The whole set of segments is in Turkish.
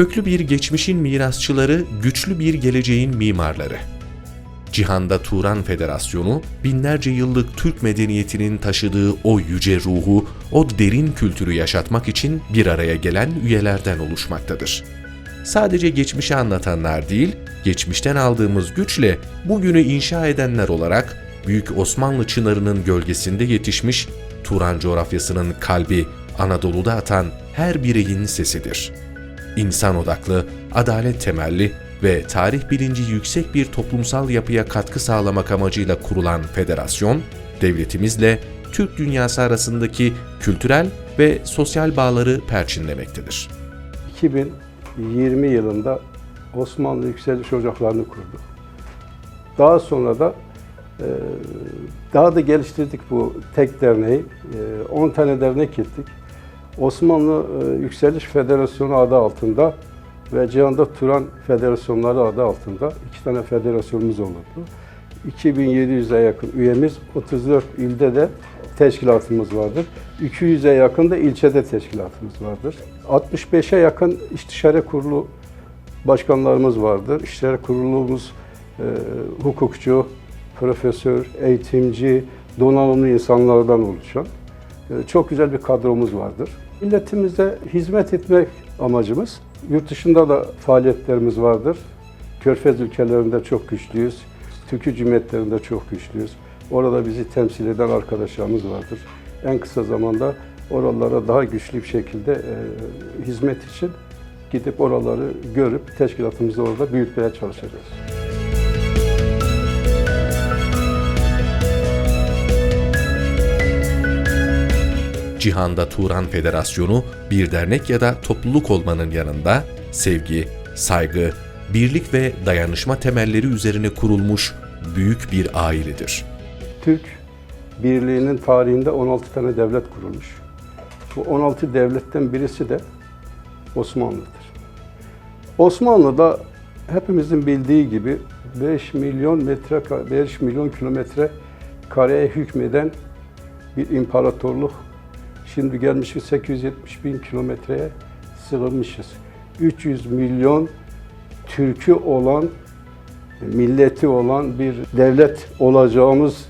Köklü bir geçmişin mirasçıları, güçlü bir geleceğin mimarları. Cihanda Turan Federasyonu, binlerce yıllık Türk medeniyetinin taşıdığı o yüce ruhu, o derin kültürü yaşatmak için bir araya gelen üyelerden oluşmaktadır. Sadece geçmişi anlatanlar değil, geçmişten aldığımız güçle bugünü inşa edenler olarak Büyük Osmanlı çınarının gölgesinde yetişmiş, Turan coğrafyasının kalbi Anadolu'da atan her bireyin sesidir. İnsan odaklı, adalet temelli ve tarih bilinci yüksek bir toplumsal yapıya katkı sağlamak amacıyla kurulan federasyon, devletimizle Türk dünyası arasındaki kültürel ve sosyal bağları perçinlemektedir. 2020 yılında Osmanlı Yükseliş Ocakları'nı kurduk. Daha sonra da e, daha da geliştirdik bu tek derneği. E, 10 tane dernek ettik. Osmanlı e, Yükseliş Federasyonu adı altında ve Cihanda Turan Federasyonları adı altında iki tane federasyonumuz olurdu. 2700'e yakın üyemiz, 34 ilde de teşkilatımız vardır. 200'e yakın da ilçede teşkilatımız vardır. 65'e yakın istişare kurulu başkanlarımız vardır. İstişare kurulumuz e, hukukçu, profesör, eğitimci, donanımlı insanlardan oluşan e, çok güzel bir kadromuz vardır. Milletimize hizmet etmek amacımız. Yurt dışında da faaliyetlerimiz vardır. Körfez ülkelerinde çok güçlüyüz. Türkiye Cumhuriyetlerinde çok güçlüyüz. Orada bizi temsil eden arkadaşlarımız vardır. En kısa zamanda oralara daha güçlü bir şekilde e, hizmet için gidip oraları görüp teşkilatımızı orada büyütmeye çalışacağız. Cihanda Turan Federasyonu bir dernek ya da topluluk olmanın yanında sevgi, saygı, birlik ve dayanışma temelleri üzerine kurulmuş büyük bir ailedir. Türk Birliği'nin tarihinde 16 tane devlet kurulmuş. Bu 16 devletten birisi de Osmanlı'dır. Osmanlı'da hepimizin bildiği gibi 5 milyon metre 5 milyon kilometre kareye hükmeden bir imparatorluk. Şimdi gelmişiz 870 bin kilometreye sığınmışız. 300 milyon Türk'ü olan, milleti olan bir devlet olacağımız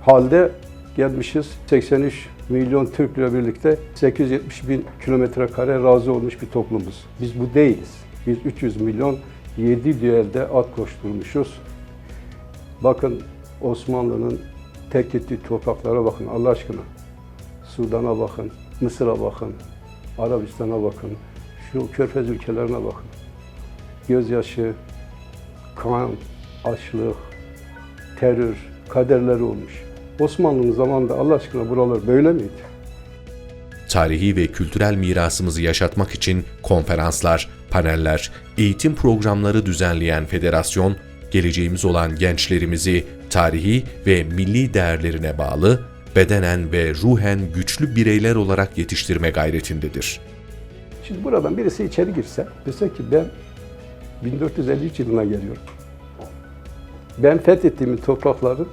halde gelmişiz 83 milyon Türk'le birlikte 870 bin kilometre kare razı olmuş bir toplumuz. Biz bu değiliz. Biz 300 milyon 7 düelde at koşturmuşuz. Bakın Osmanlı'nın tek ettiği topraklara bakın Allah aşkına. Sudan'a bakın, Mısır'a bakın, Arabistan'a bakın, şu körfez ülkelerine bakın. Gözyaşı, kan, açlık, terör, kaderleri olmuş. Osmanlı'nın zamanında Allah aşkına buralar böyle miydi? Tarihi ve kültürel mirasımızı yaşatmak için konferanslar, paneller, eğitim programları düzenleyen federasyon, geleceğimiz olan gençlerimizi tarihi ve milli değerlerine bağlı, bedenen ve ruhen güçlü bireyler olarak yetiştirme gayretindedir. Şimdi buradan birisi içeri girse, dese ki ben 1453 yılına geliyorum. Ben fethettiğim toprakların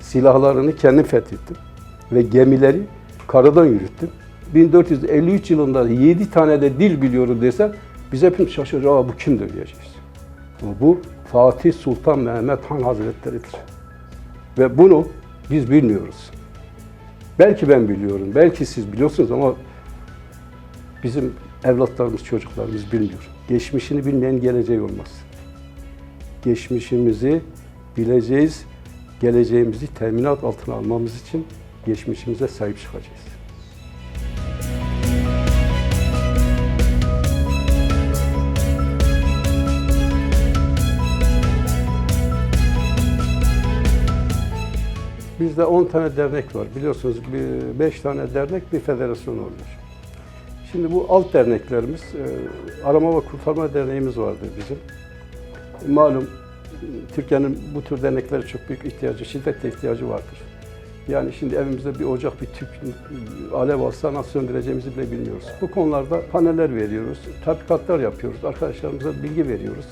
silahlarını kendim fethettim ve gemileri karadan yürüttüm. 1453 yılında 7 tane de dil biliyorum desen biz hepimiz. Aa bu kimdir diyeceğiz. Bu Fatih Sultan Mehmet Han Hazretleri'dir. Ve bunu biz bilmiyoruz. Belki ben biliyorum, belki siz biliyorsunuz ama bizim evlatlarımız, çocuklarımız bilmiyor. Geçmişini bilmeyen geleceği olmaz. Geçmişimizi bileceğiz, geleceğimizi teminat altına almamız için geçmişimize sahip çıkacağız. Bizde 10 tane dernek var. Biliyorsunuz 5 tane dernek bir federasyon oluyor. Şimdi bu alt derneklerimiz, e, Arama ve Kurtarma Derneğimiz vardır bizim. Malum Türkiye'nin bu tür derneklere çok büyük ihtiyacı, şiddetle ihtiyacı vardır. Yani şimdi evimizde bir ocak, bir tüp alev olsa nasıl söndüreceğimizi bile bilmiyoruz. Bu konularda paneller veriyoruz, tatbikatlar yapıyoruz, arkadaşlarımıza bilgi veriyoruz.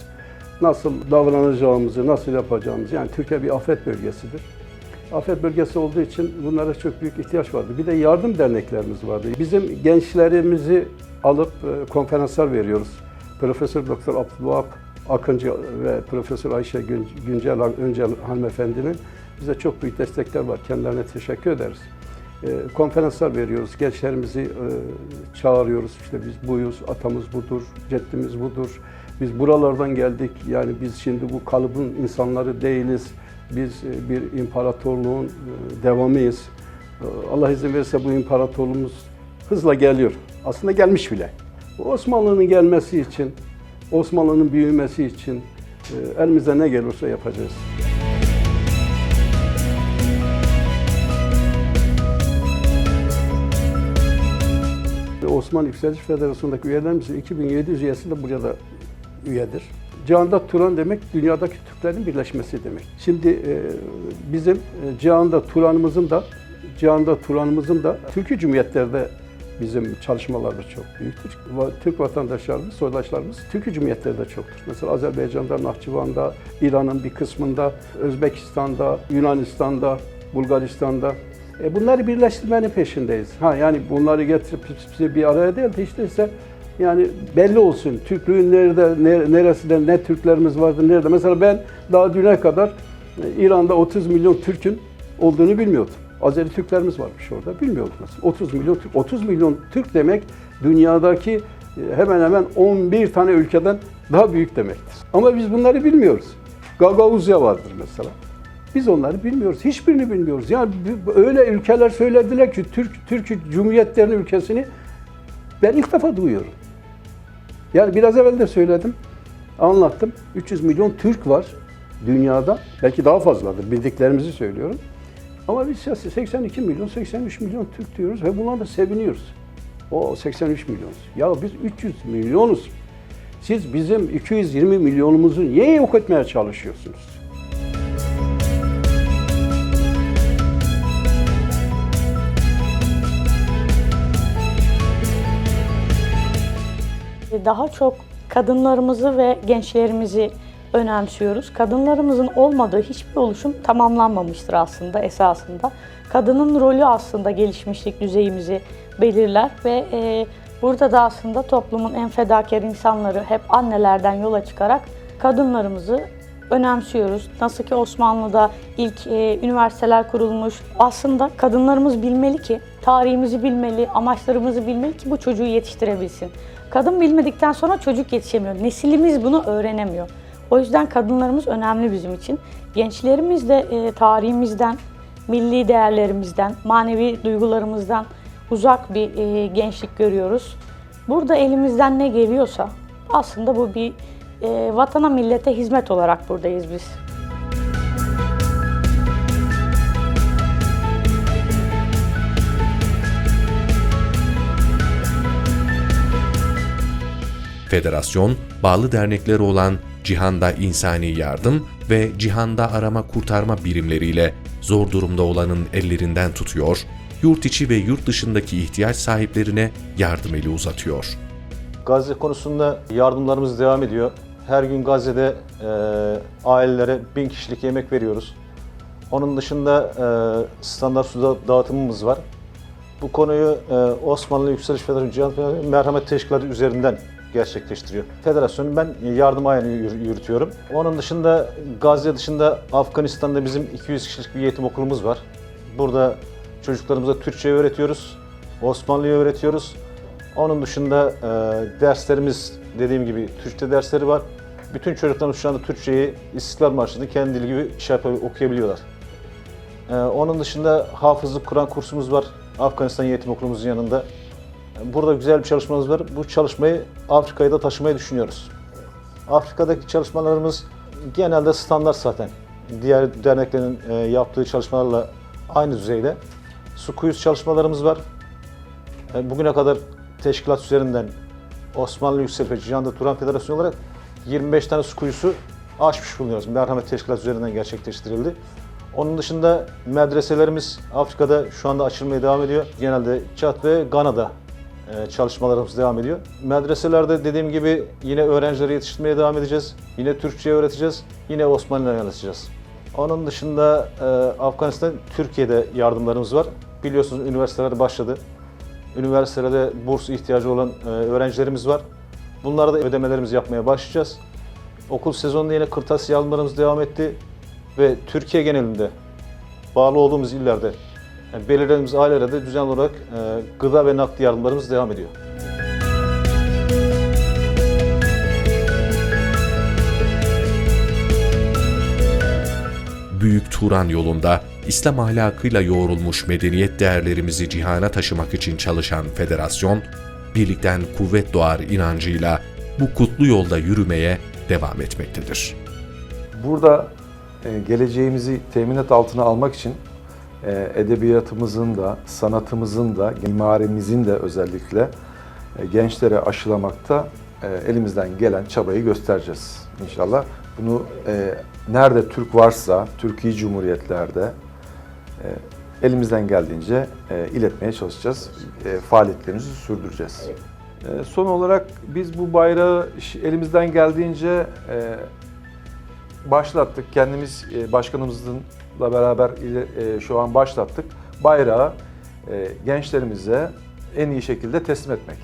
Nasıl davranacağımızı, nasıl yapacağımızı, yani Türkiye bir afet bölgesidir. Afet bölgesi olduğu için bunlara çok büyük ihtiyaç vardı. Bir de yardım derneklerimiz vardı. Bizim gençlerimizi alıp e, konferanslar veriyoruz. Profesör Doktor Abdülvahap Akıncı ve Profesör Ayşe Gün- Güncel Öncel hanımefendinin bize çok büyük destekler var. Kendilerine teşekkür ederiz. E, konferanslar veriyoruz. Gençlerimizi e, çağırıyoruz. İşte biz buyuz, atamız budur, ceddimiz budur. Biz buralardan geldik. Yani biz şimdi bu kalıbın insanları değiliz. Biz e, bir imparatorluğun e, devamıyız. E, Allah izin verirse bu imparatorluğumuz hızla geliyor. Aslında gelmiş bile. Osmanlı'nın gelmesi için, Osmanlı'nın büyümesi için elimize ne gelirse yapacağız. Osmanlı Yükseliş Federasyonu'ndaki üyelerimizin 2700 üyesi de burada üyedir. Cihanda Turan demek dünyadaki Türklerin birleşmesi demek. Şimdi e, bizim e, Cihanda Turan'ımızın da Cihanda Turan'ımızın da Türkiye Cumhuriyetlerde bizim çalışmalarımız çok büyüktür. Türk vatandaşlarımız, soydaşlarımız Türkiye Cumhuriyetleri de çoktur. Mesela Azerbaycan'da, Nahçıvan'da, İran'ın bir kısmında, Özbekistan'da, Yunanistan'da, Bulgaristan'da e bunları birleştirmenin peşindeyiz. Ha yani bunları getirip bir araya değil de işte ise yani belli olsun Türklüğün nerede, ne- neresinde, ne Türklerimiz vardı, nerede. Mesela ben daha düne kadar e, İran'da 30 milyon Türk'ün olduğunu bilmiyordum. Azeri Türklerimiz varmış orada, bilmiyordum mesela. 30 milyon Türk, 30 milyon Türk demek dünyadaki e, hemen hemen 11 tane ülkeden daha büyük demektir. Ama biz bunları bilmiyoruz. Gagavuzya vardır mesela. Biz onları bilmiyoruz. Hiçbirini bilmiyoruz. Yani öyle ülkeler söylediler ki Türk Türk Cumhuriyetlerinin ülkesini ben ilk defa duyuyorum. Yani biraz evvel de söyledim, anlattım. 300 milyon Türk var dünyada. Belki daha fazladır. Bildiklerimizi söylüyorum. Ama biz 82 milyon, 83 milyon Türk diyoruz ve bundan da seviniyoruz. O 83 milyon. Ya biz 300 milyonuz. Siz bizim 220 milyonumuzu niye yok etmeye çalışıyorsunuz? Daha çok kadınlarımızı ve gençlerimizi önemsiyoruz. Kadınlarımızın olmadığı hiçbir oluşum tamamlanmamıştır aslında esasında. Kadının rolü aslında gelişmişlik düzeyimizi belirler ve e, burada da aslında toplumun en fedakar insanları hep annelerden yola çıkarak kadınlarımızı önemsiyoruz. Nasıl ki Osmanlı'da ilk e, üniversiteler kurulmuş. Aslında kadınlarımız bilmeli ki, tarihimizi bilmeli, amaçlarımızı bilmeli ki bu çocuğu yetiştirebilsin. Kadın bilmedikten sonra çocuk yetişemiyor. Nesilimiz bunu öğrenemiyor. O yüzden kadınlarımız önemli bizim için. Gençlerimiz de e, tarihimizden, milli değerlerimizden, manevi duygularımızdan uzak bir e, gençlik görüyoruz. Burada elimizden ne geliyorsa aslında bu bir e, vatana millete hizmet olarak buradayız biz. Federasyon, bağlı dernekleri olan Cihanda İnsani Yardım ve Cihanda Arama Kurtarma birimleriyle zor durumda olanın ellerinden tutuyor, yurt içi ve yurt dışındaki ihtiyaç sahiplerine yardım eli uzatıyor. Gazze konusunda yardımlarımız devam ediyor. Her gün Gazze'de e, ailelere bin kişilik yemek veriyoruz. Onun dışında e, standart su da- dağıtımımız var. Bu konuyu e, Osmanlı Yükseliş Federasyonu Cihan Merhamet Teşkilatı üzerinden gerçekleştiriyor. Federasyonu ben yardım ayağını yür- yürütüyorum. Onun dışında Gazze dışında Afganistan'da bizim 200 kişilik bir yetim okulumuz var. Burada çocuklarımıza Türkçe öğretiyoruz, Osmanlı'yı öğretiyoruz. Onun dışında e, derslerimiz dediğim gibi Türkçe dersleri var. Bütün çocuklarımız şu anda Türkçeyi İstiklal Marşı'nı kendi dili gibi şey okuyabiliyorlar. E, onun dışında hafızlık Kur'an kursumuz var. Afganistan Yetim Okulumuzun yanında. Burada güzel bir çalışmamız var. Bu çalışmayı Afrika'ya da taşımayı düşünüyoruz. Afrika'daki çalışmalarımız genelde standart zaten. Diğer derneklerin e, yaptığı çalışmalarla aynı düzeyde. Su kuyusu çalışmalarımız var. E, Bugüne kadar teşkilat üzerinden Osmanlı Yüksel ve Cihanda Turan Federasyonu olarak 25 tane su kuyusu açmış bulunuyoruz. Merhamet Teşkilat üzerinden gerçekleştirildi. Onun dışında medreselerimiz Afrika'da şu anda açılmaya devam ediyor. Genelde Çat ve Gana'da çalışmalarımız devam ediyor. Medreselerde dediğim gibi yine öğrencileri yetiştirmeye devam edeceğiz. Yine Türkçe öğreteceğiz. Yine Osmanlı'yı öğreteceğiz. Onun dışında e, Afganistan, Türkiye'de yardımlarımız var. Biliyorsunuz üniversiteler başladı. Üniversitelerde burs ihtiyacı olan e, öğrencilerimiz var. Bunlara da ödemelerimizi yapmaya başlayacağız. Okul sezonunda yine kırtasiye yardımlarımız devam etti. Ve Türkiye genelinde bağlı olduğumuz illerde yani belirlediğimiz ailelere de düzenli olarak e, gıda ve nakdi yardımlarımız devam ediyor. Büyük Turan yolunda İslam ahlakıyla yoğrulmuş medeniyet değerlerimizi cihana taşımak için çalışan federasyon, birlikten kuvvet doğar inancıyla bu kutlu yolda yürümeye devam etmektedir. Burada e, geleceğimizi teminat altına almak için edebiyatımızın da, sanatımızın da, mimarimizin de özellikle e, gençlere aşılamakta e, elimizden gelen çabayı göstereceğiz inşallah. Bunu e, nerede Türk varsa, Türkiye Cumhuriyetlerde elimizden geldiğince iletmeye çalışacağız. Faaliyetlerimizi sürdüreceğiz. Son olarak biz bu bayrağı elimizden geldiğince başlattık. Kendimiz başkanımızla beraber e, şu an başlattık. Bayrağı e, gençlerimize en iyi şekilde teslim etmek.